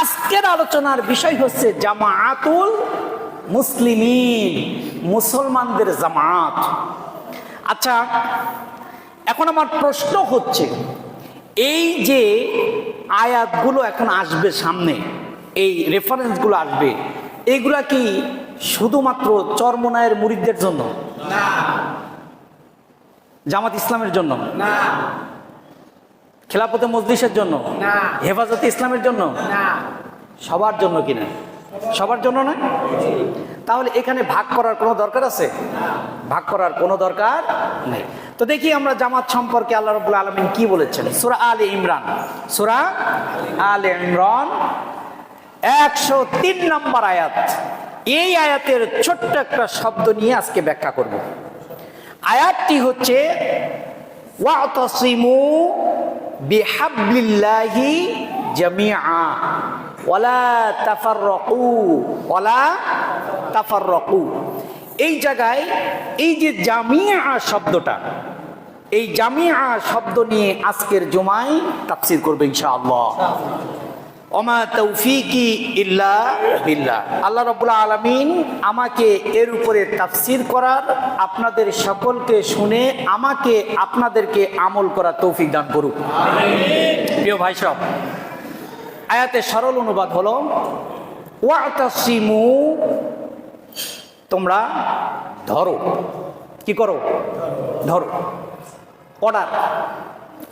আজকের আলোচনার বিষয় হচ্ছে জামাআতুল মুসলিমিন মুসলমানদের জামাত। আচ্ছা এখন আমার প্রশ্ন হচ্ছে এই যে আয়াতগুলো এখন আসবে সামনে এই রেফারেন্সগুলো আসবে এইগুলা কি শুধুমাত্র চরমনায়ের মুরিদদের জন্য? জামাত ইসলামের জন্য? না। খেলাপথে মজলিসের জন্য? না। হেফাজতে ইসলামের জন্য? না। সবার জন্য কিনা সবার জন্য নয় তাহলে এখানে ভাগ করার কোনো দরকার আছে? ভাগ করার কোনো দরকার নেই। তো দেখি আমরা জামাত সম্পর্কে আল্লাহ রবুল্লা আলমিন কি বলেছেন। সুরা আলে ইমরান। সুরা আলে ইমরান একশো তিন নম্বর আয়াত। এই আয়াতের ছোট্ট একটা শব্দ নিয়ে আজকে ব্যাখ্যা করব। আয়াতটি হচ্ছে ওয়াতসিমু বিহাবলিল্লাহি তাফার রকু ওলা তাফার রকু এই জায়গায় এই যে জামিয়া শব্দটা, এই জামিয়া শব্দ নিয়ে আজকের জমায় তাফসির করবে ইনশাআল্লাহ। ওমা তৌফিকি ইল্লা বিল্লাহ। আল্লাহ রাব্বুল আলামিন আমাকে এর উপরে তাফসীর করার আপনাদের সকলকে শুনে আমাকে আপনাদেরকে আমল করার তৌফিক দান করুক। প্রিয় ভাই সব আয়াতের সরল অনুবাদ হলো ওয়াতাসিমু তোমরা ধরো। কি করো? ধরো। অর্ডার।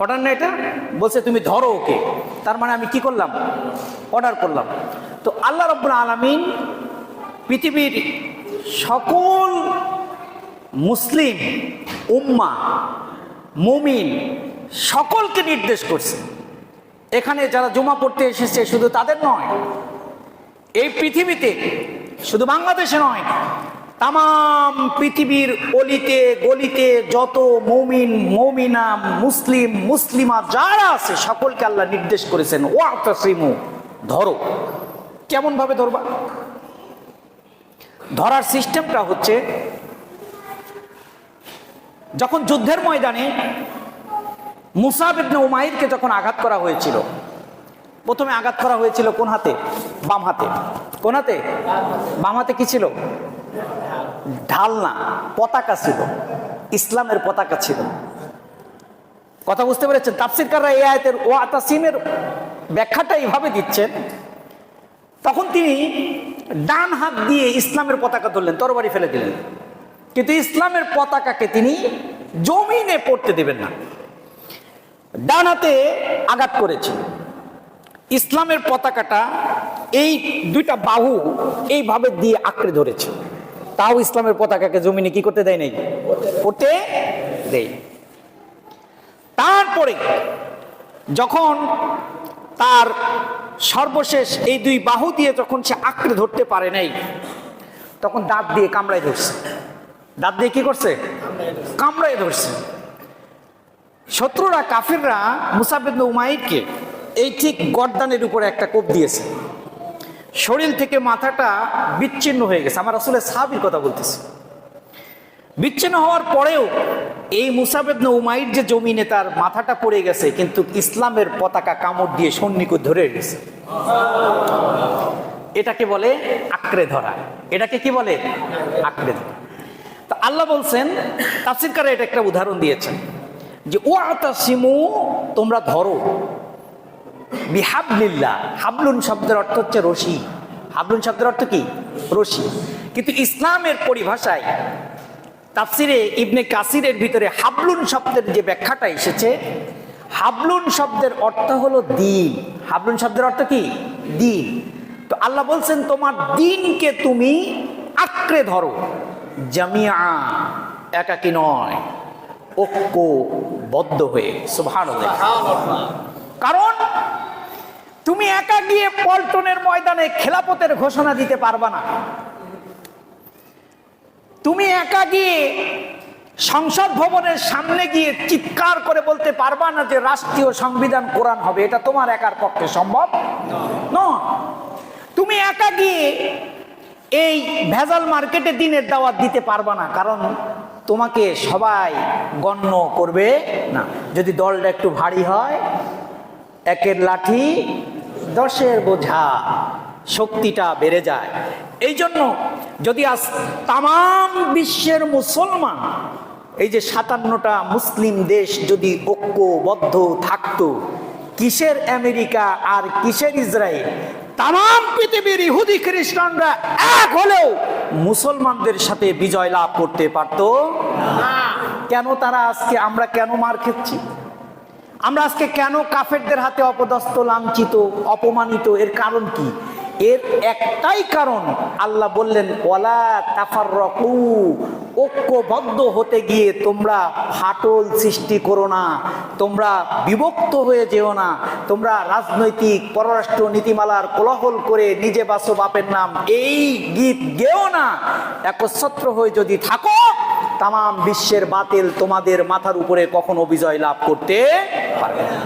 অর্ডার না এটা? বলছে, তুমি ধরো ওকে। তার মানে আমি কি করলাম? অর্ডার করলাম। তো আল্লাহ রব্বুল আলমিন পৃথিবীর সকল মুসলিম, উম্মা, মুমিন সকলকে নির্দেশ করছে। এখানে যারা জমা পড়তে এসেছে, শুধু তাদের নয়, এই পৃথিবীতে, শুধু বাংলাদেশে নয় তাম পৃথিবীর অলিতে, গলিতে যত মৌমিন মৌমিনা মুসলিম, মুসলিমা যারা আছে, সকলকে আল্লাহ নির্দেশ করেছেন ও আতাসিমু ধরো। কেমন ভাবে ধরবা? ধরার সিস্টেমটা হচ্ছে, যখন যুদ্ধের ময়দানে মুসাব ইবনে উমাইরকে যখন আঘাত করা হয়েছিল, প্রথমে আঘাত করা হয়েছিল কোন হাতে? বাম হাতে। কোন হাতে? বাম হাতে কি ছিল? ঢাল না পতাকা ছিল। ইসলামের পতাকা ছিল। কথা বুঝতে পেরেছেন? তাফসিরকাররা এই আয়তের ও আতাসিমের ব্যাখ্যাটা এইভাবে দিচ্ছেন। তখন তিনি ডান হাত দিয়ে ইসলামের পতাকা ধরলেন তরবারি ফেলে দিলেন। কিন্তু ইসলামের পতাকাকে তিনি জমিনে পড়তে দেবেন না। ডান হাতে আঘাত করেছেন ইসলামের পতাকাটা এই দুইটা বাহু এইভাবে দিয়ে আঁকড়ে ধরেছে। তাও ইসলামের পতাকাকে জমিনে কি করতে দেয় নাই? করতে দেয়। তারপরে যখন তার সর্বশেষ এই দুই বাহু দিয়ে যখন সে আঁকড়ে ধরতে পারে নাই, তখন দাঁত দিয়ে কামড়াই ধরছে। দাঁত দিয়ে কি করছে? কামড়াই ধরছে। শত্রুরা, কাফিররা মুসাফিদ উমাইরকে এই ঠিক গর্দানের উপরে একটা কোপ দিয়েছে। শরীর থেকে মাথাটা বিচ্ছিন্ন হয়ে গেছে। আমার আসলে সাহাবির কথা বলতেছি। বিচ্ছিন্ন হওয়ার পরেও এই মুসাফেদ উমাইর যে জমিনে তার মাথাটা পড়ে গেছে, কিন্তু ইসলামের পতাকা কামড় দিয়ে সন্নিকট ধরে গেছে এটাকে বলে আঁকড়ে ধরা। এটাকে কি বলে? আঁকড়ে ধরা। তা আল্লাহ বলছেন তাফসিরকারা এটা একটা উদাহরণ দিয়েছেন যে ও আতাসিমু তোমরা ধরো। বিহাবলিল্লা হাবলুন শব্দের অর্থ হচ্ছে রশি। হাবলুন শব্দের অর্থ কি? রশি। কিন্তু ইসলামের পরিভাষায় তাফসিরে ইবনে কাসিরের ভিতরে হাবলুন শব্দের যে ব্যাখ্যাটা এসেছে হাবলুন শব্দের অর্থ হলো দিন। হাবলুন শব্দের অর্থ কি? দিন। তো আল্লাহ বলছেন তোমার দিনকে তুমি আঁকড়ে ধরো। জামিয়া একাকি নয়। ঐক্যবদ্ধ হয়ে। সুভান কারণ তুমি একা গিয়ে পল্টনের ময়দানে খেলাপথের ঘোষণা দিতে পারবা না। তুমি একা গিয়ে সংসদ ভবনের সামনে গিয়ে চিৎকার করে বলতে পারবা না যে রাষ্ট্রীয় সংবিধান কোরআন হবে এটা তোমার একার পক্ষে সম্ভব? নয় তুমি একা গিয়ে এই ভেজাল মার্কেটে দিনের দাওয়াত দিতে পারবা না কারণ তোমাকে সবাই গণ্য করবে না। যদি দলটা একটু ভারী হয় একের লাঠি দশের বোঝা শক্তিটা বেড়ে যায়। এই জন্য যদি আজ তাম বিশ্বের মুসলমান, এই যে সাতান্নটা মুসলিম দেশ যদি ঐক্যবদ্ধ থাকতো, কিসের আমেরিকা আর কিসের ইসরায়েল তাম পৃথিবীর ইহুদি খ্রিস্টানরা এক হলেও মুসলমানদের সাথে বিজয় লাভ করতে পারত কেন তারা আজকে আমরা কেন মার খেচ্ছি? আমরা আজকে কেন কাফেরদের হাতে অপদস্থ, লাঞ্ছিত, অপমানিত? এর কারণ কি? এর একটাই কারণ আল্লাহ বললেন, ওয়ালা তাফার রকু ঐক্যবদ্ধ হতে গিয়ে তোমরা ফাটল সৃষ্টি করো না, তোমরা বিভক্ত হয়ে যেও না, তোমরা রাজনৈতিক, পররাষ্ট্র নীতিমালার কোলাহল করে নিজে বাসো বাপের নাম, এই গীত গেও না, একচ্ছত্র হয়ে যদি থাকো তাম বিশ্বের বাতিল তোমাদের মাথার উপরে কখনো বিজয় লাভ করতে পারবে না।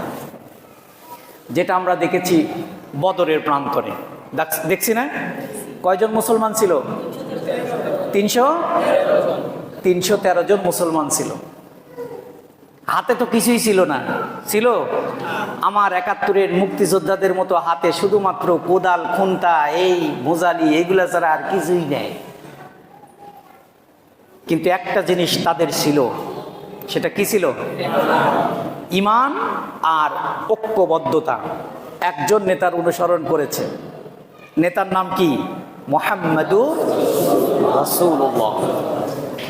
যেটা আমরা দেখেছি বদরের প্রান্তরে। দেখ- দেখছি না? কয়জন মুসলমান ছিল? তিনশো? তিনশো তেরো জন মুসলমান ছিল। হাতে তো কিছুই ছিল না। ছিল? আমার একাত্তরের মুক্তিযোদ্ধাদের মতো হাতে শুধুমাত্র কোদাল, খুন্তা, এই মোজালি এগুলা ছাড়া আর কিছুই নেই। কিন্তু একটা জিনিস তাদের ছিল। সেটা কি ছিল? ইমান আর ঐক্যবদ্ধতা। একজন নেতার অনুসরণ করেছে। নেতার নাম কি? মোহাম্মদু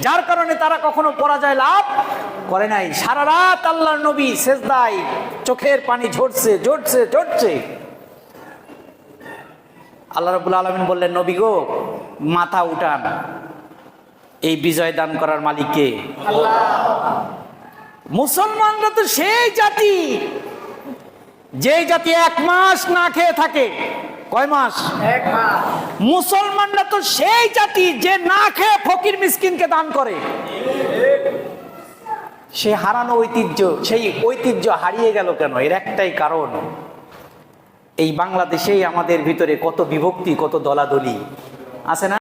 যার কারণে তারা কখনো পরাজয় লাভ করে নাই। সারা রাত আল্লাহর নবী সেজদায় চোখের পানি ঝরছে ঝরছে ঝরছে। আল্লাহ রাবুল আলমিন বললেন, নবী গো, মাথা উঠান। এই বিজয় দান করার মালিককে মুসলমানরা তো সেই জাতি যে জাতি এক মাস না খেয়ে থাকে। কয় মাস। মুসলমানরা তো সেই জাতি যে না খেয়ে ফকির মিসকিনকে দান করে। সে হারানো ঐতিহ্য সেই ঐতিহ্য হারিয়ে গেল কেন? এর একটাই কারণ এই বাংলাদেশেই আমাদের ভিতরে কত বিভক্তি কত দলাদলি। আছে না?